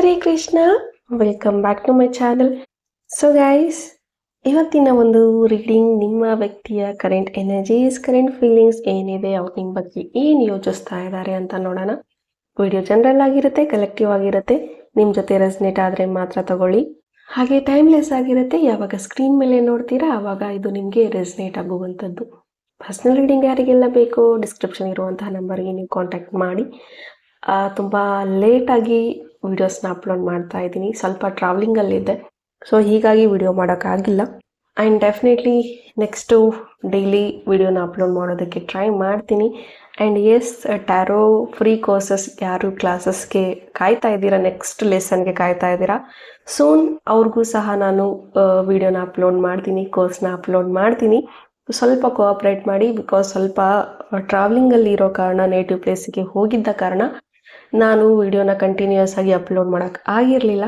Hare Krishna welcome back to my channel so guys ಇವತ್ತಿನ ಒಂದು reading ನಿಮ್ಮ ವ್ಯಕ್ತಿಯ ಕರೆಂಟ್ ಎನರ್ಜೀಸ್ ಕರೆಂಟ್ ಫೀಲಿಂಗ್ಸ್ ಏನಿದೆ, ಅವ್ರು ನಿಮ್ಮ ಬಗ್ಗೆ ಏನು ಯೋಚಿಸ್ತಾ ಇದ್ದಾರೆ ಅಂತ ನೋಡೋಣ. ವಿಡಿಯೋ ಜನರಲ್ ಆಗಿರುತ್ತೆ ಕಲೆಕ್ಟಿವ್ ಆಗಿರುತ್ತೆ. ನಿಮ್ಮ ಜೊತೆ ರೆಸ್ನೇಟ್ ಆದರೆ ಮಾತ್ರ ತಗೊಳ್ಳಿ. ಹಾಗೆ ಟೈಮ್ಲೆಸ್ ಆಗಿರುತ್ತೆ, ಯಾವಾಗ ಸ್ಕ್ರೀನ್ ಮೇಲೆ ನೋಡ್ತೀರಾ ಆವಾಗ ಇದು ನಿಮಗೆ ರೆಸ್ನೇಟ್ ಆಗುವಂಥದ್ದು. ಪರ್ಸ್ನಲ್ ರೀಡಿಂಗ್ ಯಾರಿಗೆಲ್ಲ ಬೇಕೋ ಡಿಸ್ಕ್ರಿಪ್ಷನ್ ಇರುವಂತಹ ನಂಬರ್ಗೆ ನೀವು ಕಾಂಟ್ಯಾಕ್ಟ್ ಮಾಡಿ. ತುಂಬ ಲೇಟಾಗಿ ವೀಡಿಯೋಸ್ನ ಅಪ್ಲೋಡ್ ಮಾಡ್ತಾ ಇದ್ದೀನಿ. ಸ್ವಲ್ಪ ಟ್ರಾವೆಲಿಂಗಲ್ಲಿದ್ದೆ ಸೊ ಹೀಗಾಗಿ ವಿಡಿಯೋ ಮಾಡೋಕ್ಕಾಗಿಲ್ಲ ಆ್ಯಂಡ್ ಡೆಫಿನೆಟ್ಲಿ ನೆಕ್ಸ್ಟು ಡೈಲಿ ವಿಡಿಯೋನ ಅಪ್ಲೋಡ್ ಮಾಡೋದಕ್ಕೆ ಟ್ರೈ ಮಾಡ್ತೀನಿ. And as tarot free courses ಯಾರು ಕ್ಲಾಸಸ್ಗೆ ಕಾಯ್ತಾ ಇದ್ದೀರಾ? ನೆಕ್ಸ್ಟ್ ಲೆಸನ್ಗೆ ಕಾಯ್ತಾ ಇದ್ದೀರಾ? ಸೂನ್ ಅವ್ರಿಗೂ ಸಹ ನಾನು ವಿಡಿಯೋನ ಅಪ್ಲೋಡ್ ಮಾಡ್ತೀನಿ ಕೋರ್ಸ್ನ ಅಪ್ಲೋಡ್ ಮಾಡ್ತೀನಿ. ಸ್ವಲ್ಪ ಕೋಆಪ್ರೇಟ್ ಮಾಡಿ ಬಿಕಾಸ್ ಸ್ವಲ್ಪ ಟ್ರಾವೆಲಿಂಗಲ್ಲಿ ಇರೋ ಕಾರಣ ನೇಟಿವ್ ಪ್ಲೇಸಿಗೆ ಹೋಗಿದ್ದ ಕಾರಣ ನಾನು ವಿಡಿಯೋನ ಕಂಟಿನ್ಯೂಸ್ ಆಗಿ ಅಪ್ಲೋಡ್ ಮಾಡೋಕ್ಕೆ ಆಗಿರಲಿಲ್ಲ.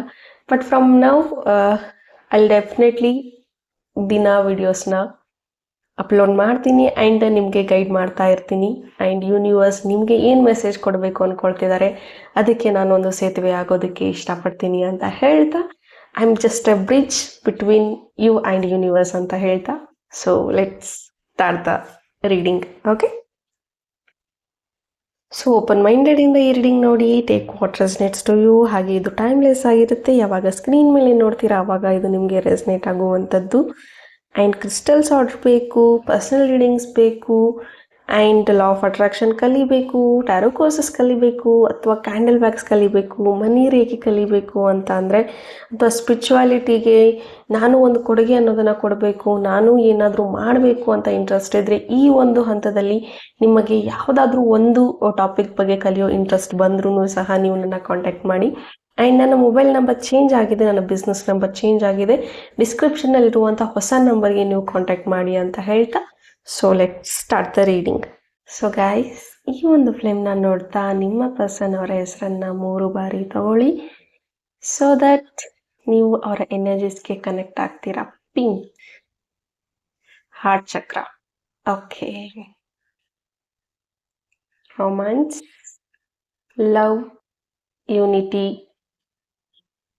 ಬಟ್ ಫ್ರಮ್ ನೌ ಅಲ್ಲಿ ಡೆಫಿನೆಟ್ಲಿ ದಿನ ವಿಡಿಯೋಸ್ನ ಅಪ್ಲೋಡ್ ಮಾಡ್ತೀನಿ ಆ್ಯಂಡ್ ನಿಮಗೆ ಗೈಡ್ ಮಾಡ್ತಾ ಇರ್ತೀನಿ. ಆ್ಯಂಡ್ ಯೂನಿವರ್ಸ್ ನಿಮಗೆ ಏನು ಮೆಸೇಜ್ ಕೊಡಬೇಕು ಅಂದ್ಕೊಳ್ತಿದ್ದಾರೆ ಅದಕ್ಕೆ ನಾನೊಂದು ಸೇತುವೆ ಆಗೋದಕ್ಕೆ ಇಷ್ಟಪಡ್ತೀನಿ ಅಂತ ಹೇಳ್ತಾ I am just a bridge between you and universe ಅಂತ ಹೇಳ್ತಾ. So let's start the reading okay so open ಮೈಂಡೆಡಿಂದ ಈ ರೀಡಿಂಗ್ ನೋಡಿ take what resonates to you ಹಾಗೆ ಇದು ಟೈಮ್ಲೆಸ್ ಆಗಿರುತ್ತೆ. ಯಾವಾಗ ಸ್ಕ್ರೀನ್ ಮೇಲೆ ನೋಡ್ತೀರಾ ಆವಾಗ ಇದು ನಿಮಗೆ ರೆಸ್ನೇಟ್ ಆಗುವಂಥದ್ದು. ಆ್ಯಂಡ್ ಕ್ರಿಸ್ಟಲ್ಸ್ ಆರ್ಡರ್ ಬೇಕು ಪರ್ಸನಲ್ ರೀಡಿಂಗ್ಸ್ ಬೇಕು. ಆ್ಯಂಡ್ ಲಾ ಆಫ್ ಅಟ್ರಾಕ್ಷನ್ ಕಲಿಬೇಕು ಟ್ಯಾರೋ ಕೋರ್ಸಸ್ ಕಲಿಬೇಕು, ಅಥವಾ ಕ್ಯಾಂಡಲ್ ಬ್ಯಾಗ್ಸ್ ಕಲಿಬೇಕು, ಮನಿ ರೇಖೆ ಕಲಿಬೇಕು ಅಂತ ಅಂದರೆ ಅಥವಾ ಸ್ಪಿರಿಚುವಾಲಿಟಿಗೆ ನಾನು ಒಂದು ಕೊಡುಗೆ ಅನ್ನೋದನ್ನು ಕೊಡಬೇಕು, ನಾನು ಏನಾದರೂ ಮಾಡಬೇಕು ಅಂತ ಇಂಟ್ರೆಸ್ಟ್ ಇದ್ದರೆ ಈ ಒಂದು ಹಂತದಲ್ಲಿ ನಿಮಗೆ ಯಾವುದಾದ್ರೂ ಒಂದು ಟಾಪಿಕ್ ಬಗ್ಗೆ ಕಲಿಯೋ ಇಂಟ್ರೆಸ್ಟ್ ಬಂದ್ರೂ ಸಹ ನೀವು ನನ್ನ ಕಾಂಟ್ಯಾಕ್ಟ್ ಮಾಡಿ. ಆ್ಯಂಡ್ ನನ್ನ ಮೊಬೈಲ್ ನಂಬರ್ ಚೇಂಜ್ ಆಗಿದೆ, ನನ್ನ ಬಿಸ್ನೆಸ್ ನಂಬರ್ ಚೇಂಜ್ ಆಗಿದೆ ಡಿಸ್ಕ್ರಿಪ್ಷನ್ನಲ್ಲಿರುವಂಥ ಹೊಸ ನಂಬರ್ಗೆ ನೀವು ಕಾಂಟ್ಯಾಕ್ಟ್ ಮಾಡಿ ಅಂತ ಹೇಳ್ತಾ so let start the reading so guys ಈ ಒಂದು ಫ್ಲೇಮ್ನ ನೋಡ್ತಾ ನಿಮ್ಮ ಪರ್ಸನ್ ಅವರ ಹೆಸರನ್ನ ಮೂರು ಬಾರಿ ತಗೊಳ್ಳಿ ಸೊ ದಟ್ ನೀವು ಅವರ ಎನರ್ಜೀಸ್ಗೆ ಕನೆಕ್ಟ್ ಆಗ್ತೀರಾ. Pink heart chakra okay romance love unity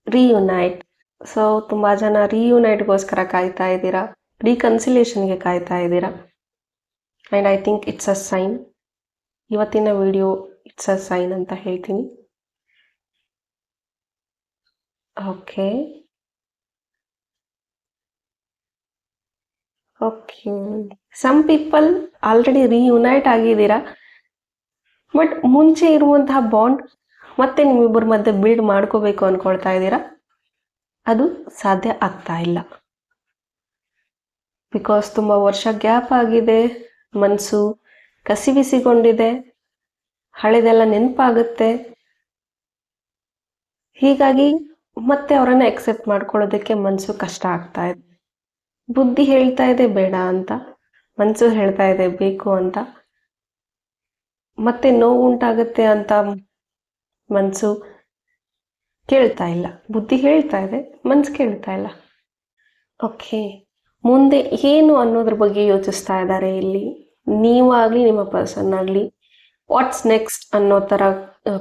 reunite so ತುಂಬ ಜನ ರೀಯುನೈಟ್ಗೋಸ್ಕರ ಕಾಯ್ತಾ ಇದ್ದೀರಾ. ರೀಕನ್ಸಿಲೇಷನ್ಗೆ ಕಾಯ್ತಾ ಇದ್ದೀರಾ. And I think it's a sign ಇವತ್ತಿನ ವಿಡಿಯೋ ಇಟ್ಸ್ ಅ ಸೈನ್ ಅಂತ ಹೇಳ್ತೀನಿ. Okay okay some people already reunite ಆಗಿದ್ದೀರಾ? ಬಟ್ ಮುಂಚೆ ಇರುವಂತಹ ಬಾಂಡ್ ಮತ್ತೆ ನಿಮ್ಮಿಬ್ಬರ ಮಧ್ಯೆ ಬಿಲ್ಡ್ ಮಾಡ್ಕೋಬೇಕು ಅನ್ಕೊಳ್ತಾ ಇದ್ದೀರಾ? ಅದು ಸಾಧ್ಯ ಆಗ್ತಾ ಇಲ್ಲ. ಬಿಕಾಸ್ ತುಂಬ ವರ್ಷ ಗ್ಯಾಪ್ ಆಗಿದೆ. ಮನಸ್ಸು ಕಸಿವಿಸಿಗೊಂಡಿದೆ ಹಳೆದೆಲ್ಲ ನೆನಪಾಗುತ್ತೆ. ಹೀಗಾಗಿ ಮತ್ತೆ ಅವರನ್ನ ಎಕ್ಸೆಪ್ಟ್ ಮಾಡ್ಕೊಳ್ಳೋದಕ್ಕೆ ಮನಸ್ಸು ಕಷ್ಟ ಆಗ್ತಾ ಇದೆ. ಬುದ್ಧಿ ಹೇಳ್ತಾ ಇದೆ, ಬೇಡ ಅಂತ. ಮನಸ್ಸು ಹೇಳ್ತಾ ಇದೆ, ಬೇಕು ಅಂತ. ಮತ್ತೆ ನೋವು ಉಂಟಾಗುತ್ತೆ ಅಂತ ಮನಸ್ಸು ಕೇಳ್ತಾ ಇಲ್ಲ. ಬುದ್ಧಿ ಹೇಳ್ತಾ ಇದೆ, ಮನ್ಸು ಕೇಳ್ತಾ ಇಲ್ಲ. ಓಕೆ ಮುಂದೆ ಏನು ಅನ್ನೋದ್ರ ಬಗ್ಗೆ ಯೋಚಿಸ್ತಾ ಇದ್ದಾರೆ ಇಲ್ಲಿ? ನೀವಾಗಲಿ ನಿಮ್ಮ ಪರ್ಸನ್ ಆಗಲಿ ವಾಟ್ಸ್ ನೆಕ್ಸ್ಟ್ ಅನ್ನೋ ಥರ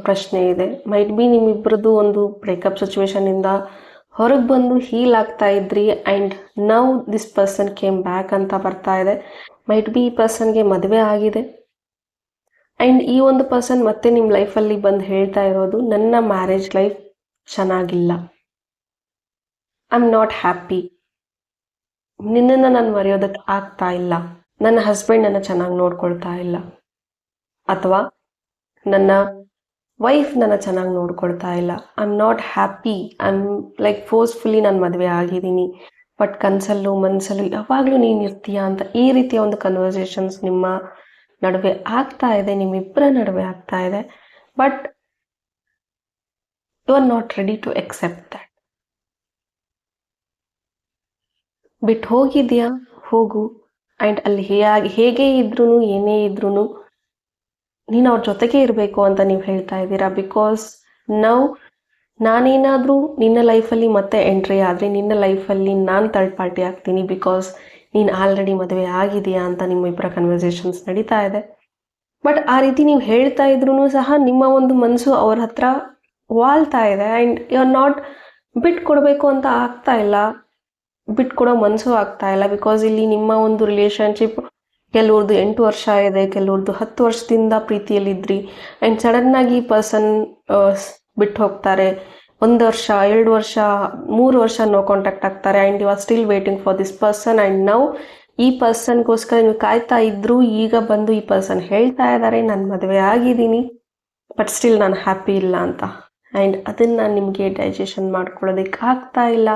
ಪ್ರಶ್ನೆ ಇದೆ. ಮೈಟ್ ಬಿ ನಿಮ್ಮಿಬ್ಬರದ್ದು ಒಂದು ಬ್ರೇಕಪ್ ಸಿಚುವೇಶನಿಂದ ಹೊರಗೆ ಬಂದು ಹೀಲ್ ಆಗ್ತಾ ಇದ್ರಿ and now this person came back ಅಂತ ಬರ್ತಾ ಇದೆ. ಮೈಟ್ ಬಿ ಈ ಪರ್ಸನ್ಗೆ ಮದುವೆ ಆಗಿದೆ. ಆ್ಯಂಡ್ ಈ ಒಂದು ಪರ್ಸನ್ ಮತ್ತೆ ನಿಮ್ಮ ಲೈಫಲ್ಲಿ ಬಂದು ಹೇಳ್ತಾ ಇರೋದು, ನನ್ನ ಮ್ಯಾರೇಜ್ ಲೈಫ್ ಚೆನ್ನಾಗಿಲ್ಲ. ಐ ಆಮ್ ನಾಟ್ ಹ್ಯಾಪಿ ನಿನ್ನನ್ನು ನಾನು ಮರೆಯೋದಕ್ಕೆ ಆಗ್ತಾ ಇಲ್ಲ. ನನ್ನ ಹಸ್ಬೆಂಡ್ ನನ್ನ ಚೆನ್ನಾಗಿ ನೋಡ್ಕೊಳ್ತಾ ಇಲ್ಲ. ಅಥವಾ ನನ್ನ ವೈಫ್ ನನ್ನ ಚೆನ್ನಾಗಿ ನೋಡ್ಕೊಳ್ತಾ ಇಲ್ಲ. I am not happy I like forcefully ನಾನು ಮದುವೆ ಆಗಿದ್ದೀನಿ. ಬಟ್ ಕನಸಲ್ಲೂ ಮನಸ್ಸಲ್ಲೂ ಯಾವಾಗಲೂ ನೀನು ಇರ್ತೀಯ ಅಂತ ಈ ರೀತಿಯ ಒಂದು ಕನ್ವರ್ಸೇಷನ್ಸ್ ನಿಮ್ಮ ನಡುವೆ ಆಗ್ತಾ ಇದೆ. ನಿಮ್ಮಿಬ್ಬರ ನಡುವೆ ಆಗ್ತಾ ಇದೆ. But you are not ready to accept that ಬಿಟ್ಟು ಹೋಗಿದ್ಯಾ ಹೋಗು. ಆ್ಯಂಡ್ ಅಲ್ಲಿ ಹೇಗೆ ಹೇಗೆ ಇದ್ರೂ ಏನೇ ಇದ್ರೂ ನೀನು ಅವ್ರ ಜೊತೆಗೆ ಇರಬೇಕು ಅಂತ ನೀವು ಹೇಳ್ತಾ ಇದ್ದೀರಾ? ಬಿಕಾಸ್ ನಾವು ನಾನೇನಾದರೂ ನಿನ್ನ ಲೈಫಲ್ಲಿ ಮತ್ತೆ ಎಂಟ್ರಿ ಆದರೆ ನಿನ್ನ ಲೈಫಲ್ಲಿ ನಾನು ಥರ್ಡ್ ಪಾರ್ಟಿ ಆಗ್ತೀನಿ ಬಿಕಾಸ್ ನೀನು ಆಲ್ರೆಡಿ ಮದುವೆ ಆಗಿದೆಯಾ ಅಂತ ನಿಮ್ಮ ಇಬ್ಬರ ಕನ್ವರ್ಸೇಷನ್ಸ್ ನಡೀತಾ ಇದೆ. ಬಟ್ ಆ ರೀತಿ ನೀವು ಹೇಳ್ತಾ ಇದ್ರೂ ಸಹ ನಿಮ್ಮ ಒಂದು ಮನಸ್ಸು ಅವ್ರ ಹತ್ರ ವಾಲ್ತಾ ಇದೆ. ಆ್ಯಂಡ್ ಯು ಆರ್ ನಾಟ್ ಬಿಟ್ಕೊಡ್ಬೇಕು ಅಂತ ಆಗ್ತಾ ಇಲ್ಲ. ಬಿಟ್ಕೊಡೋ ಮನಸ್ಸು ಆಗ್ತಾ ಇಲ್ಲ. ಬಿಕಾಸ್ ಇಲ್ಲಿ ನಿಮ್ಮ ಒಂದು ರಿಲೇಷನ್ಶಿಪ್ ಕೆಲವ್ರದ್ದು ಎಂಟು ವರ್ಷ ಇದೆ ಕೆಲವ್ರದ್ದು ಹತ್ತು ವರ್ಷದಿಂದ ಪ್ರೀತಿಯಲ್ಲಿದ್ರಿ. ಆ್ಯಂಡ್ ಸಡನ್ನಾಗಿ ಪರ್ಸನ್ ಬಿಟ್ಟು ಹೋಗ್ತಾರೆ. ಒಂದು ವರ್ಷ, ಎರಡು ವರ್ಷ, ಮೂರು ವರ್ಷ ನೋ ಕಾಂಟ್ಯಾಕ್ಟ್ ಆಗ್ತಾರೆ. And you are still waiting for this person and ನಾವು ಈ ಪರ್ಸನ್ಗೋಸ್ಕರ ನೀವು ಕಾಯ್ತಾ ಇದ್ರು ಈಗ ಬಂದು ಈ ಪರ್ಸನ್ ಹೇಳ್ತಾ ಇದ್ದಾರೆ ನಾನು ಮದುವೆ ಆಗಿದ್ದೀನಿ ಬಟ್ ಸ್ಟಿಲ್ ನಾನು ಹ್ಯಾಪಿ ಇಲ್ಲ ಅಂತ. ಆ್ಯಂಡ್ ಅದನ್ನು ನಿಮಗೆ ಡೈಜೆಷನ್ ಮಾಡ್ಕೊಳ್ಳೋದಕ್ಕೆ ಆಗ್ತಾ ಇಲ್ಲ.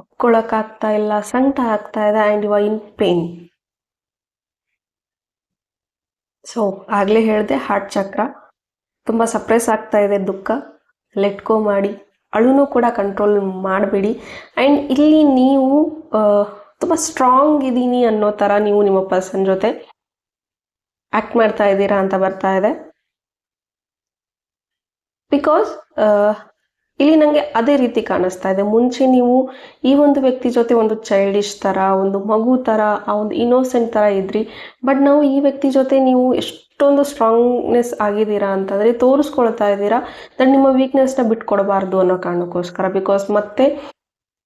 ಒಪ್ಕೊಳ್ಳೋಕ್ಕಾಗ್ತಾ ಇಲ್ಲ, ಸಂಕಟ ಆಗ್ತಾ ಇದೆ and you are in pain so ಆಗಲೇ ಹೇಳಿದೆ ಹಾರ್ಟ್ ಚಕ್ರ ತುಂಬ ಸಪ್ರೆಸ್ ಆಗ್ತಾ ಇದೆ, ದುಃಖ. ಲೆಟ್ಕೋ ಮಾಡಿ. ಅಳುನೂ ಕೂಡ ಕಂಟ್ರೋಲ್ ಮಾಡಬೇಡಿ. ಆ್ಯಂಡ್ ಇಲ್ಲಿ ನೀವು ತುಂಬ ಸ್ಟ್ರಾಂಗ್ ಇದ್ದೀನಿ ಅನ್ನೋ ಥರ ನೀವು ನಿಮ್ಮ ಪರ್ಸನ್ ಜೊತೆ ಆ್ಯಕ್ಟ್ ಮಾಡ್ತಾ ಇದ್ದೀರಾ ಅಂತ ಬರ್ತಾ ಇದೆ. ಬಿಕಾಸ್ ಇಲ್ಲಿ ನನಗೆ ಅದೇ ರೀತಿ ಕಾಣಿಸ್ತಾ ಇದೆ. ಮುಂಚೆ ನೀವು ಈ ಒಂದು ವ್ಯಕ್ತಿ ಜೊತೆ ಒಂದು ಚೈಲ್ಡಿಶ್ ಥರ ಒಂದು ಮಗು ಥರ ಆ ಒಂದು ಇನೋಸೆಂಟ್ ಥರ ಇದ್ರಿ. ಬಟ್ ನಾವು ಈ ವ್ಯಕ್ತಿ ಜೊತೆ ನೀವು ಎಷ್ಟೊಂದು ಸ್ಟ್ರಾಂಗ್ನೆಸ್ ಆಗಿದ್ದೀರಾ ಅಂತಂದರೆ, ತೋರಿಸ್ಕೊಳ್ತಾ ಇದ್ದೀರಾ ದಟ್ ನಿಮ್ಮ ವೀಕ್ನೆಸ್ನ ಬಿಟ್ಕೊಡಬಾರ್ದು ಅನ್ನೋ ಕಾರಣಕ್ಕೋಸ್ಕರ. ಬಿಕಾಸ್ ಮತ್ತೆ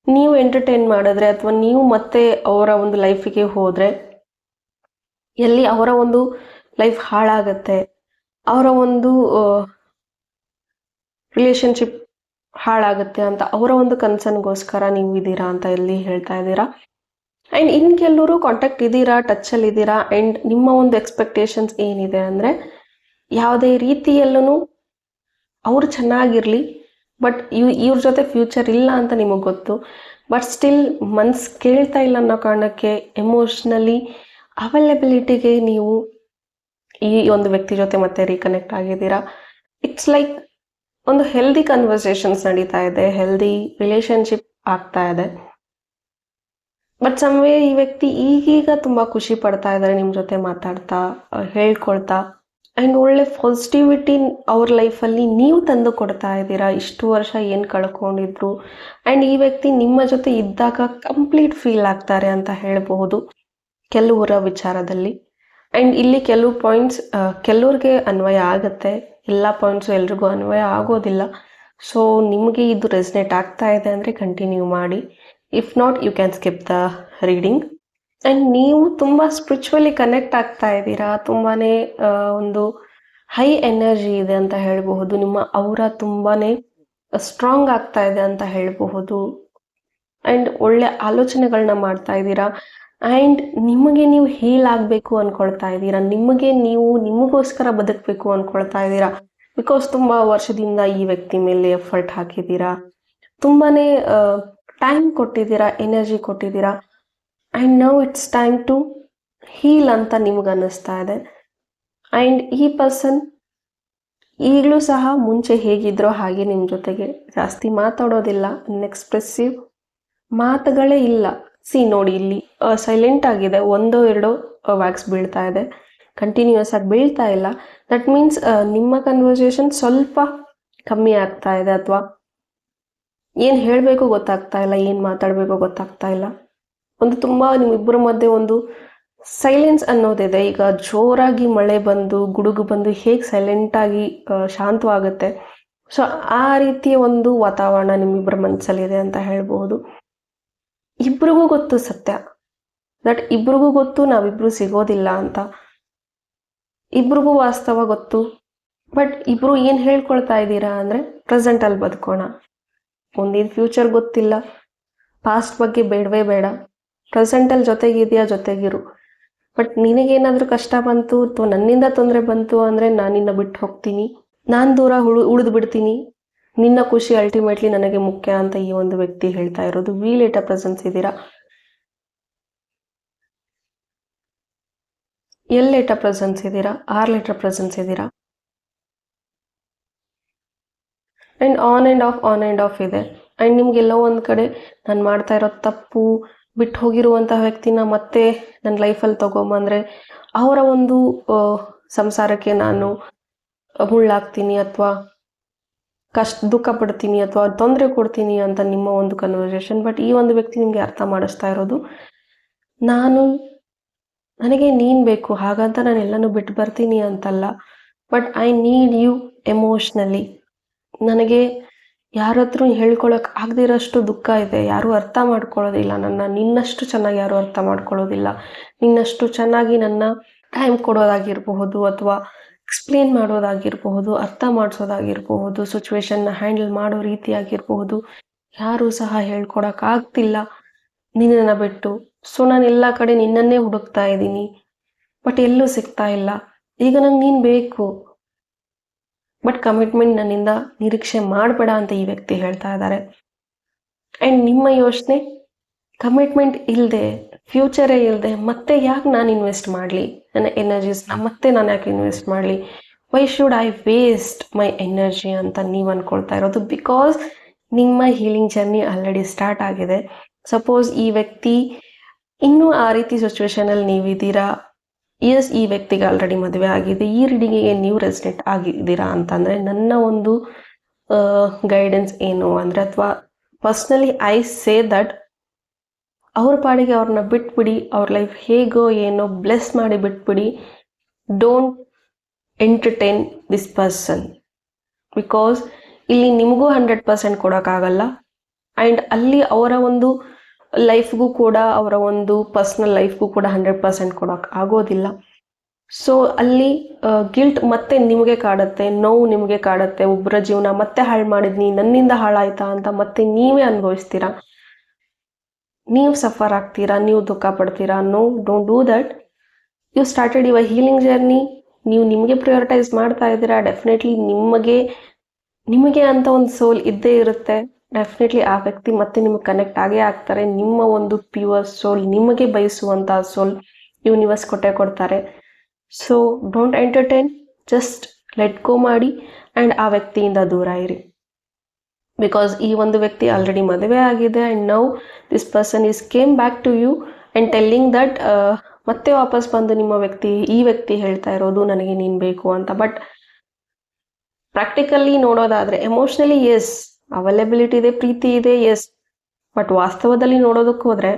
ನೀವು ಎಂಟರ್ಟೈನ್ ಮಾಡಿದ್ರೆ ಅಥವಾ ನೀವು ಮತ್ತೆ ಅವರ ಒಂದು ಲೈಫಿಗೆ ಹೋದರೆ, ಎಲ್ಲಿ ಅವರ ಒಂದು ಲೈಫ್ ಹಾಳಾಗತ್ತೆ, ಅವರ ಒಂದು ರಿಲೇಶನ್ಶಿಪ್ ಹಾಳಾಗುತ್ತೆ ಅಂತ ಅವರ ಒಂದು ಕನ್ಸರ್ನ್ಗೋಸ್ಕರ ನೀವು ಇದ್ದೀರಾ ಅಂತ ಎಲ್ಲಿ ಹೇಳ್ತಾ ಇದ್ದೀರಾ? ಆ್ಯಂಡ್ ಇನ್ ಕೆಲವರು ಕಾಂಟ್ಯಾಕ್ಟ್ ಇದ್ದೀರಾ ಟಚ್ಚಲ್ಲಿ ಇದ್ದೀರಾ ಆ್ಯಂಡ್ ನಿಮ್ಮ ಒಂದು ಎಕ್ಸ್ಪೆಕ್ಟೇಷನ್ಸ್ ಏನಿದೆ ಅಂದರೆ ಯಾವುದೇ ರೀತಿಯಲ್ಲೂ ಅವರು ಚೆನ್ನಾಗಿರಲಿ ಬಟ್ ಇವ್, ಇವ್ರ ಜೊತೆ ಫ್ಯೂಚರ್ ಇಲ್ಲ ಅಂತ ನಿಮಗೆ ಗೊತ್ತು. ಬಟ್ ಸ್ಟಿಲ್ ಮನ್ಸು ಕೇಳ್ತಾ ಇಲ್ಲ ಅನ್ನೋ ಕಾರಣಕ್ಕೆ ಎಮೋಷ್ನಲಿ ಅವೈಲೆಬಿಲಿಟಿಗೆ ನೀವು ಈ ಒಂದು ವ್ಯಕ್ತಿ ಜೊತೆ ಮತ್ತೆ ರೀಕನೆಕ್ಟ್ ಆಗಿದ್ದೀರಾ? ಇಟ್ಸ್ ಲೈಕ್ ಒಂದು ಹೆಲ್ದಿ ಕನ್ವರ್ಸೇಷನ್ಸ್ ನಡೀತಾ ಇದೆ ಹೆಲ್ದಿ ರಿಲೇಶನ್ಶಿಪ್ ಆಗ್ತಾ ಇದೆ. ಬಟ್ ಸಮ್ವೇ ಈ ವ್ಯಕ್ತಿ ಈಗೀಗ ತುಂಬ ಖುಷಿ ಪಡ್ತಾ ಇದ್ದಾರೆ ನಿಮ್ಮ ಜೊತೆ ಮಾತಾಡ್ತಾ ಹೇಳ್ಕೊಳ್ತಾ. ಆ್ಯಂಡ್ ಒಳ್ಳೆ ಪಾಸಿಟಿವಿಟಿ ಅವ್ರ ಲೈಫಲ್ಲಿ ನೀವು ತಂದು ಕೊಡ್ತಾ ಇದ್ದೀರಾ, ಇಷ್ಟು ವರ್ಷ ಏನು ಕಳ್ಕೊಂಡಿದ್ರು. ಆ್ಯಂಡ್ ಈ ವ್ಯಕ್ತಿ ನಿಮ್ಮ ಜೊತೆ ಇದ್ದಾಗ ಕಂಪ್ಲೀಟ್ ಫೀಲ್ ಆಗ್ತಾರೆ ಅಂತ ಹೇಳಬಹುದು ಕೆಲವರ ವಿಚಾರದಲ್ಲಿ. ಆ್ಯಂಡ್ ಇಲ್ಲಿ ಕೆಲವು ಪಾಯಿಂಟ್ಸ್ ಕೆಲವ್ರಿಗೆ ಅನ್ವಯ ಆಗುತ್ತೆ. ಎಲ್ಲ ಪಾಯಿಂಟ್ಸು ಎಲ್ರಿಗೂ ಅನ್ವಯ ಆಗೋದಿಲ್ಲ. ಸೊ ನಿಮಗೆ ಇದು ರೆಸ್ನೇಟ್ ಆಗ್ತಾ ಇದೆ ಅಂದರೆ ಕಂಟಿನ್ಯೂ ಮಾಡಿ. If not you can skip the reading and ನೀವು ತುಂಬ ಸ್ಪಿರಿಚುವಲಿ ಕನೆಕ್ಟ್ ಆಗ್ತಾ ಇದ್ದೀರಾ? ತುಂಬಾ ಒಂದು ಹೈ ಎನರ್ಜಿ ಇದೆ ಅಂತ ಹೇಳಬಹುದು. ನಿಮ್ಮ ಅವರ ತುಂಬಾ ಸ್ಟ್ರಾಂಗ್ ಆಗ್ತಾ ಇದೆ ಅಂತ ಹೇಳಬಹುದು. ಆ್ಯಂಡ್ ಒಳ್ಳೆ ಆಲೋಚನೆಗಳನ್ನ ಮಾಡ್ತಾ ಇದ್ದೀರಾ? ಆ್ಯಂಡ್ ನಿಮಗೆ ನೀವು ಹೀಲ್ ಆಗಬೇಕು ಅಂದ್ಕೊಳ್ತಾ ಇದ್ದೀರಾ? ನಿಮಗೆ ನೀವು ನಿಮಗೋಸ್ಕರ ಬದುಕಬೇಕು ಅಂದ್ಕೊಳ್ತಾ ಇದ್ದೀರಾ? ಬಿಕಾಸ್ ತುಂಬ ವರ್ಷದಿಂದ ಈ ವ್ಯಕ್ತಿ ಮೇಲೆ ಎಫರ್ಟ್ ಹಾಕಿದ್ದೀರಾ? ತುಂಬಾ ಟೈಮ್ ಕೊಟ್ಟಿದ್ದೀರಾ? ಎನರ್ಜಿ ಕೊಟ್ಟಿದ್ದೀರಾ? And now it's time to heal ಅಂತ ನಿಮ್ಗೆ ಅನ್ನಿಸ್ತಾ ಇದೆ. ಆ್ಯಂಡ್ ಈ ಪರ್ಸನ್ ಈಗಲೂ ಸಹ ಮುಂಚೆ ಹೇಗಿದ್ರೋ ಹಾಗೆ ನಿಮ್ಮ ಜೊತೆಗೆ ಜಾಸ್ತಿ ಮಾತಾಡೋದಿಲ್ಲ ಅನ್ಎಕ್ಸ್ಪ್ರೆಸ್ಸಿವ್ ಮಾತುಗಳೇ ಇಲ್ಲ. ಸಿ ನೋಡಿ ಇಲ್ಲಿ ಸೈಲೆಂಟ್ ಆಗಿದೆ. ಒಂದೋ ಎರಡೋ ವ್ಯಾಕ್ಸ್ ಬೀಳ್ತಾ ಇದೆ. ಕಂಟಿನ್ಯೂಸ್ ಆಗಿ ಬೀಳ್ತಾ ಇಲ್ಲ. ದಟ್ ಮೀನ್ಸ್ ನಿಮ್ಮ ಕನ್ವರ್ಸೇಷನ್ ಸ್ವಲ್ಪ ಕಮ್ಮಿ ಆಗ್ತಾ ಇದೆ ಅಥವಾ ಏನು ಹೇಳಬೇಕು ಗೊತ್ತಾಗ್ತಾ ಇಲ್ಲ, ಏನು ಮಾತಾಡಬೇಕು ಗೊತ್ತಾಗ್ತಾ ಇಲ್ಲ. ಒಂದು ತುಂಬ ನಿಮ್ಮಿಬ್ಬರ ಮಧ್ಯೆ ಒಂದು ಸೈಲೆನ್ಸ್ ಅನ್ನೋದಿದೆ. ಈಗ ಜೋರಾಗಿ ಮಳೆ ಬಂದು, ಗುಡುಗು ಬಂದು ಹೇಗೆ ಸೈಲೆಂಟಾಗಿ ಶಾಂತವಾಗುತ್ತೆ. ಸೊ ಆ ರೀತಿಯ ಒಂದು ವಾತಾವರಣ ನಿಮ್ಮಿಬ್ಬರ ಮನಸ್ಸಲ್ಲಿದೆ ಅಂತ ಹೇಳ್ಬೋದು. ಇಬ್ರಿಗೂ ಗೊತ್ತು ಸತ್ಯ. ದಟ್ ಇಬ್ರಿಗೂ ಗೊತ್ತು, ನಾವಿಬ್ರು ಸಿಗೋದಿಲ್ಲ ಅಂತ. ಇಬ್ರಿಗೂ ವಾಸ್ತವ ಗೊತ್ತು. ಬಟ್ ಇಬ್ರು ಏನು ಹೇಳ್ಕೊಳ್ತಾ ಇದ್ದೀರಾ ಅಂದರೆ ಪ್ರೆಸೆಂಟಲ್ಲಿ ಬದುಕೋಣ. ಮುಂದಿನ ಫ್ಯೂಚರ್ ಗೊತ್ತಿಲ್ಲ. ಪಾಸ್ಟ್ ಬಗ್ಗೆ ಬೇಡವೇ ಬೇಡ. ಪ್ರೆಸೆಂಟಲ್ಲಿ ಜೊತೆಗಿದೆಯಾ ಜೊತೆಗಿರು. ಬಟ್ ನಿನಗೇನಾದರೂ ಕಷ್ಟ ಬಂತು, ಅಥವಾ ನನ್ನಿಂದ ತೊಂದರೆ ಬಂತು ಅಂದರೆ ನಾನು ನಿನ್ನ ಬಿಟ್ಟು ಹೋಗ್ತೀನಿ. ನಾನು ದೂರ ಉಳು ಉಳಿದು ಬಿಡ್ತೀನಿ. ನಿನ್ನ ಖುಷಿ ಅಲ್ಟಿಮೇಟ್ಲಿ ನನಗೆ ಮುಖ್ಯ ಅಂತ ಈ ಒಂದು ವ್ಯಕ್ತಿ ಹೇಳ್ತಾ ಇರೋದು. ವಿ ಲೇಟ ಪ್ರೆಸೆನ್ಸ್ ಇದ್ದೀರಾ? ಎಲ್ ಲೆಟರ್ ಪ್ರೆಸೆನ್ಸ್ ಇದ್ದೀರಾ? ಆರ್ ಲೆಟರ್ ಪ್ರೆಸೆನ್ಸ್ ಇದ್ದೀರಾ? And on and off on and off ಇದೆ. ಆ್ಯಂಡ್ ನಿಮಗೆಲ್ಲೋ ಒಂದು ಕಡೆ ನಾನು ಮಾಡ್ತಾ ಇರೋ ತಪ್ಪು ಬಿಟ್ಟು ಹೋಗಿರುವಂತಹ ವ್ಯಕ್ತಿನ ಮತ್ತೆ ನನ್ನ ಲೈಫಲ್ಲಿ ತೊಗೊಂಬಂದರೆ ಅವರ ಒಂದು ಸಂಸಾರಕ್ಕೆ ನಾನು ಮುಳ್ಳಾಗ್ತೀನಿ ಅಥವಾ ಕಷ್ಟ ದುಃಖ ಪಡ್ತೀನಿ ಅಥವಾ ತೊಂದರೆ ಕೊಡ್ತೀನಿ ಅಂತ ನಿಮ್ಮ ಒಂದು ಕನ್ವರ್ಸೇಷನ್ ಬಟ್ ಈ ಒಂದು ವ್ಯಕ್ತಿ ನಿಮಗೆ ಅರ್ಥ ಮಾಡಿಸ್ತಾ ಇರೋದು, ನಾನು ನನಗೆ ನೀನು ಬೇಕು, ಹಾಗಂತ ನಾನು ಎಲ್ಲನೂ ಬಿಟ್ಟು ಬರ್ತೀನಿ ಅಂತಲ್ಲ. But I need you emotionally ನನಗೆ ಯಾರ ಹತ್ರ ಹೇಳ್ಕೊಳಕ್ ಆಗದೇ ಇರೋಷ್ಟು ದುಃಖ ಇದೆ. ಯಾರೂ ಅರ್ಥ ಮಾಡ್ಕೊಳ್ಳೋದಿಲ್ಲ. ನನ್ನ, ನಿನ್ನಷ್ಟು ಚೆನ್ನಾಗಿ ಯಾರೂ ಅರ್ಥ ಮಾಡ್ಕೊಳ್ಳೋದಿಲ್ಲ. ನಿನ್ನಷ್ಟು ಚೆನ್ನಾಗಿ ನನ್ನ ಟೈಮ್ ಕೊಡೋದಾಗಿರಬಹುದು ಅಥವಾ ಎಕ್ಸ್ಪ್ಲೇನ್ ಮಾಡೋದಾಗಿರಬಹುದು, ಅರ್ಥ ಮಾಡಿಸೋದಾಗಿರಬಹುದು ಸಿಚುವೇಶನ್ನ ಹ್ಯಾಂಡಲ್ ಮಾಡೋ ರೀತಿ ಆಗಿರಬಹುದು ಯಾರೂ ಸಹ ಹೇಳ್ಕೊಡಕ್ ಆಗ್ತಿಲ್ಲ ನಿನ್ನನ್ನು ಬಿಟ್ಟು. ಸೊ ನಾನು ಎಲ್ಲ ಕಡೆ ನಿನ್ನನ್ನೇ ಹುಡುಕ್ತಾ ಇದ್ದೀನಿ. ಬಟ್ ಎಲ್ಲೂ ಸಿಗ್ತಾ ಇಲ್ಲ. ಈಗ ನಂಗೆ ನೀನು ಬೇಕು. ಬಟ್ ಕಮಿಟ್ಮೆಂಟ್ ನನ್ನಿಂದ ನಿರೀಕ್ಷೆ ಮಾಡಬೇಡ ಅಂತ ಈ ವ್ಯಕ್ತಿ ಹೇಳ್ತಾ ಇದ್ದಾರೆ ಆ್ಯಂಡ್ ನಿಮ್ಮ ಯೋಚನೆ ಕಮಿಟ್ಮೆಂಟ್ ಇಲ್ಲದೆ ಫ್ಯೂಚರೇ ಇಲ್ಲದೆ ಮತ್ತೆ ಯಾಕೆ ನಾನು ಇನ್ವೆಸ್ಟ್ ಮಾಡಲಿ? ನನ್ನ ಎನರ್ಜೀಸ್ನ ಮತ್ತೆ ನಾನು ಯಾಕೆ ಇನ್ವೆಸ್ಟ್ ಮಾಡಲಿ? Why should I waste my energy ಅಂತ ನೀವು ಅಂದ್ಕೊಳ್ತಾ ಇರೋದು? ಬಿಕಾಸ್ ನಿಮ್ಮ ಹೀಲಿಂಗ್ ಜರ್ನಿ ಆಲ್ರೆಡಿ ಸ್ಟಾರ್ಟ್ ಆಗಿದೆ. ಸಪೋಸ್ ಈ ವ್ಯಕ್ತಿ ಇನ್ನೂ ಆ ರೀತಿ ಸಿಚುವೇಶನಲ್ಲಿ ನೀವಿದ್ದೀರಾ? ಎಸ್ ಈ ವ್ಯಕ್ತಿಗೆ ಆಲ್ರೆಡಿ ಮದುವೆ ಆಗಿದೆ. ಈ ರೀಡಿಂಗಿಗೆ ನೀವು ರೆಸಿಡೆಂಟ್ ಆಗಿದ್ದೀರಾ ಅಂತಂದರೆ ನನ್ನ ಒಂದು ಗೈಡೆನ್ಸ್ ಏನು ಅಂದರೆ ಅಥವಾ ಪರ್ಸ್ನಲಿ ಐ ಸೇ ದಟ್ ಅವ್ರ ಪಾಡಿಗೆ ಅವ್ರನ್ನ ಬಿಟ್ಬಿಡಿ, ಅವ್ರ ಲೈಫ್ ಹೇಗೋ ಏನೋ ಬ್ಲೆಸ್ ಮಾಡಿ ಬಿಟ್ಬಿಡಿ. Don't entertain this person because ಇಲ್ಲಿ ನಿಮಗೂ ಹಂಡ್ರೆಡ್ ಪರ್ಸೆಂಟ್ ಕೊಡೋಕ್ಕಾಗಲ್ಲ. ಆ್ಯಂಡ್ ಅಲ್ಲಿ ಅವರ ಒಂದು ಲೈಫ್ಗೂ ಕೂಡ ಅವರ ಒಂದು ಪರ್ಸ್ನಲ್ ಲೈಫ್ಗೂ ಕೂಡ ಹಂಡ್ರೆಡ್ ಪರ್ಸೆಂಟ್ ಕೊಡೋಕೆ ಆಗೋದಿಲ್ಲ. ಸೊ ಅಲ್ಲಿ ಗಿಲ್ಟ್ ಮತ್ತೆ ನಿಮಗೆ ಕಾಡುತ್ತೆ, ನೋವು ನಿಮಗೆ ಕಾಡುತ್ತೆ ಒಬ್ಬರ ಜೀವನ ಮತ್ತೆ ಹಾಳು ಮಾಡಿದ್ನಿ, ನನ್ನಿಂದ ಹಾಳಾಯ್ತಾ ಅಂತ ಮತ್ತೆ ನೀವೇ ಅನುಭವಿಸ್ತೀರಾ? ನೀವು ಸಫರ್ ಆಗ್ತೀರಾ, ನೀವು ದುಃಖ ಪಡ್ತೀರಾ? No don't do that you started your healing journey ನೀವು ನಿಮಗೆ ಪ್ರಿಯೋರಿಟೈಸ್ ಮಾಡ್ತಾ ಇದ್ದೀರಾ ಡೆಫಿನೆಟ್ಲಿ ನಿಮಗೆ ನಿಮಗೆ ಅಂತ ಒಂದು ಸೋಲ್ ಇದ್ದೇ ಇರುತ್ತೆ. ಡೆಫಿನೆಟ್ಲಿ ಆ ವ್ಯಕ್ತಿ ಮತ್ತೆ ನಿಮಗೆ ಕನೆಕ್ಟ್ ಆಗೇ ಆಗ್ತಾರೆ. ನಿಮ್ಮ ಒಂದು ಪ್ಯೂರ್ ಸೋಲ್ ನಿಮಗೆ ಬಯಸುವಂತಹ ಸೋಲ್ ಯೂನಿವರ್ಸ್ ಕೊಟ್ಟೆ ಕೊಡ್ತಾರೆ. So don't entertain just let go ಮಾಡಿ ಆ್ಯಂಡ್ ಆ ವ್ಯಕ್ತಿಯಿಂದ ದೂರ ಇರಿ. ಬಿಕಾಸ್ ಈ ಒಂದು ವ್ಯಕ್ತಿ ಆಲ್ರೆಡಿ ಮದುವೆ ಆಗಿದೆ and now this person is came back to you and telling that ಮತ್ತೆ ವಾಪಸ್ ಬಂದು ನಿಮ್ಮ ವ್ಯಕ್ತಿ, ಈ ವ್ಯಕ್ತಿ ಹೇಳ್ತಾ ಇರೋದು ನನಗೆ ನೀನು ಬೇಕು ಅಂತ. ಬಟ್ ಪ್ರಾಕ್ಟಿಕಲಿ ನೋಡೋದಾದ್ರೆ ಎಮೋಷ್ನಲಿ ಎಸ್ ಅವೈಲಬಿಲಿಟಿ ಇದೆ, ಪ್ರೀತಿ ಇದೆ ಎಸ್ ಬಟ್ ವಾಸ್ತವದಲ್ಲಿ ನೋಡೋದಕ್ಕೆ ಹೋದ್ರೆ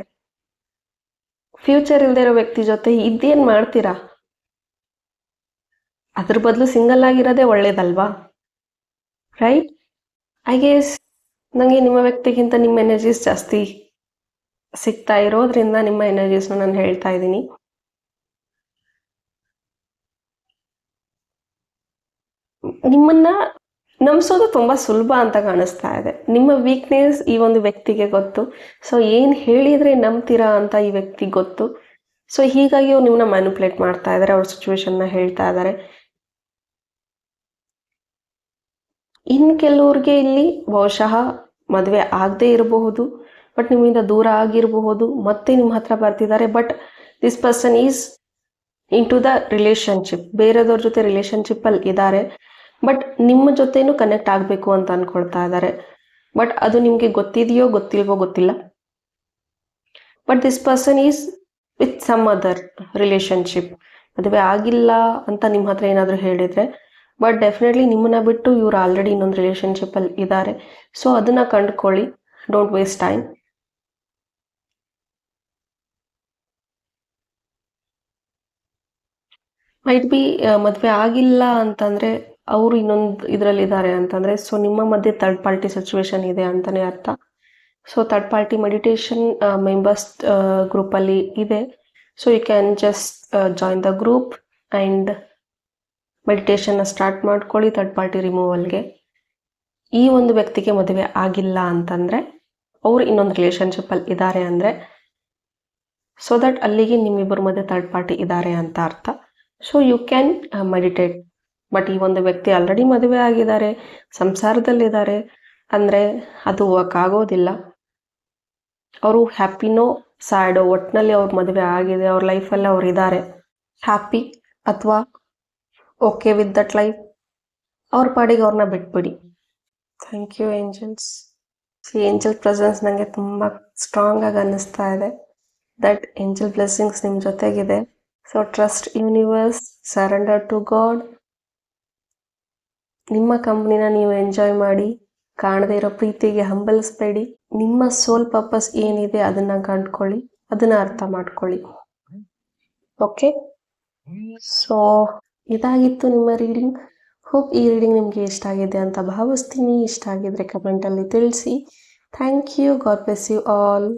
ಫ್ಯೂಚರ್ ಇಲ್ದೇ ಇರೋ ವ್ಯಕ್ತಿ ಜೊತೆ ಇದೇನ್ ಮಾಡ್ತೀರಾ? ಅದ್ರ ಬದಲು ಸಿಂಗಲ್ ಆಗಿರೋದೇ ಒಳ್ಳೇದಲ್ವಾ? ರೈಟ್ ಐ ಗೇಸ್ ನನಗೆ ನಿಮ್ಮ ವ್ಯಕ್ತಿಗಿಂತ ನಿಮ್ಮ ಎನರ್ಜೀಸ್ ಜಾಸ್ತಿ ಸಿಗ್ತಾ ಇರೋದ್ರಿಂದ ನಿಮ್ಮ ಎನರ್ಜೀಸ್ನ ನಾನು ಹೇಳ್ತಾ ಇದ್ದೀನಿ. ನಿಮ್ಮನ್ನ ನಂಬಿಸೋದು ತುಂಬಾ ಸುಲಭ ಅಂತ ಕಾಣಿಸ್ತಾ ಇದೆ. ನಿಮ್ಮ ವೀಕ್ನೆಸ್ ಈ ಒಂದು ವ್ಯಕ್ತಿಗೆ ಗೊತ್ತು. ಸೊ ಏನು ಹೇಳಿದ್ರೆ ನಂಬ್ತೀರಾ ಅಂತ ಈ ವ್ಯಕ್ತಿ ಗೊತ್ತು. ಸೊ ಹೀಗಾಗಿ ಅವ್ರು ನಿಮ್ಮನ್ನ ಮ್ಯಾನುಪ್ಲೇಟ್ ಮಾಡ್ತಾ ಇದ್ದಾರೆ ಅವ್ರ ಸಿಚುವೇಶನ್ನ ಹೇಳ್ತಾ ಇದ್ದಾರೆ ಇನ್ನು ಕೆಲವ್ರಿಗೆ ಇಲ್ಲಿ ಬಹುಶಃ ಮದುವೆ ಆಗದೇ ಇರಬಹುದು ಬಟ್ ನಿಮ್ಮಿಂದ ದೂರ ಆಗಿರಬಹುದು, ಮತ್ತೆ ನಿಮ್ಮ ಹತ್ರ ಬರ್ತಿದ್ದಾರೆ but this person is into the relationship ಬೇರೆದವ್ರ ಜೊತೆ ರಿಲೇಶನ್ಶಿಪ್ ಅಲ್ಲಿ ಇದ್ದಾರೆ. ಬಟ್ ನಿಮ್ಮ ಜೊತೆನೂ ಕನೆಕ್ಟ್ ಆಗಬೇಕು ಅಂತ ಅನ್ಕೊಳ್ತಾ ಇದ್ದಾರೆ ಬಟ್ ಅದು ನಿಮಗೆ ಗೊತ್ತಿದೆಯೋ ಗೊತ್ತಿಲ್ವೋ ಗೊತ್ತಿಲ್ಲ. But this person is with some other relationship ಮದುವೆ ಆಗಿಲ್ಲ ಅಂತ ನಿಮ್ಮ ಹತ್ರ ಏನಾದರೂ ಹೇಳಿದರೆ ಬಟ್ ಡೆಫಿನೆಟ್ಲಿ ನಿಮ್ಮನ್ನ ಬಿಟ್ಟು ಇವ್ರು ಆಲ್ರೆಡಿ ಇನ್ನೊಂದು ರಿಲೇಶನ್ಶಿಪ್ಪಲ್ಲಿ ಇದ್ದಾರೆ ಸೊ ಅದನ್ನ ಕಂಡುಕೊಳ್ಳಿ. Don't waste time might be ಮದುವೆ ಆಗಿಲ್ಲ ಅಂತಂದರೆ ಅವರು ಇನ್ನೊಂದು ಇದರಲ್ಲಿದ್ದಾರೆ ಅಂತಂದರೆ ಸೊ ನಿಮ್ಮ ಮಧ್ಯೆ ಥರ್ಡ್ ಪಾರ್ಟಿ ಸಿಚುವೇಶನ್ ಇದೆ ಅಂತಲೇ ಅರ್ಥ. So third party meditation members ಗ್ರೂಪಲ್ಲಿ ಇದೆ. So you can just join the group and ಮೆಡಿಟೇಷನ್ನ start ಮಾಡ್ಕೊಳ್ಳಿ ಥರ್ಡ್ ಪಾರ್ಟಿ ರಿಮೂವಲ್ಗೆ ಈ ಒಂದು ವ್ಯಕ್ತಿಗೆ ಮದುವೆ ಆಗಿಲ್ಲ ಅಂತಂದರೆ, ಅವರು ಇನ್ನೊಂದು ರಿಲೇಶನ್ಶಿಪ್ಪಲ್ಲಿ ಇದ್ದಾರೆ ಅಂದರೆ ಸೊ ದಟ್ ಅಲ್ಲಿಗೆ ನಿಮ್ಮಿಬ್ಬರ ಮಧ್ಯೆ ಥರ್ಡ್ ಪಾರ್ಟಿ ಇದ್ದಾರೆ ಅಂತ ಅರ್ಥ. So you can meditate but ಈ ಒಂದು ವ್ಯಕ್ತಿ ಆಲ್ರೆಡಿ ಮದುವೆ ಆಗಿದ್ದಾರೆ ಸಂಸಾರದಲ್ಲಿದ್ದಾರೆ. ಅಂದರೆ ಅದು ವರ್ಕ್ ಆಗೋದಿಲ್ಲ. ಅವರು ಹ್ಯಾಪಿನೋ ಸ್ಯಾಡೋ ಒಟ್ಟಿನಲ್ಲಿ ಅವ್ರ ಮದುವೆ ಆಗಿದೆ ಅವ್ರ ಲೈಫಲ್ಲಿ ಅವ್ರು ಇದ್ದಾರೆ. ಹ್ಯಾಪಿ ಅಥವಾ ಓಕೆ ವಿತ್ ದಟ್ ಲೈಫ್ ಅವ್ರ ಪಾಡಿಗೆ ಅವ್ರನ್ನ ಬಿಟ್ಬಿಡಿ. ಥ್ಯಾಂಕ್ ಯು ಏಂಜಲ್ಸ್ ಈ ಏಂಜಲ್ ಪ್ರೆಸೆನ್ಸ್ ನನಗೆ ತುಂಬ ಸ್ಟ್ರಾಂಗ್ ಆಗಿ ಅನ್ನಿಸ್ತಾ ಇದೆ. ದಟ್ ಏಂಜಲ್ ಬ್ಲೆಸ್ಸಿಂಗ್ಸ್ ನಿಮ್ಮ ಜೊತೆಗಿದೆ. So trust universe surrender to God ನಿಮ್ಮ ಕಂಪ್ನಿನ ನೀವು ಎಂಜಾಯ್ ಮಾಡಿ, ಕಾಣದೇ ಇರೋ ಪ್ರೀತಿಗೆ ಹಂಬಲಿಸ್ಬೇಡಿ. ನಿಮ್ಮ ಸೋಲ್ ಪರ್ಪಸ್ ಏನಿದೆ ಅದನ್ನ ಕಂಡ್ಕೊಳ್ಳಿ, ಅದನ್ನ ಅರ್ಥ ಮಾಡ್ಕೊಳ್ಳಿ. ಓಕೆ ಸೊ ಇದಾಗಿತ್ತು ನಿಮ್ಮ ರೀಡಿಂಗ್ ಹೋಪ್ ಈ ರೀಡಿಂಗ್ ನಿಮಗೆ ಇಷ್ಟ ಆಗಿದೆ ಅಂತ ಭಾವಿಸ್ತೀನಿ. ಇಷ್ಟ ಆಗಿದ್ರೆ ಕಮೆಂಟಲ್ಲಿ ತಿಳಿಸಿ. Thank you God bless you all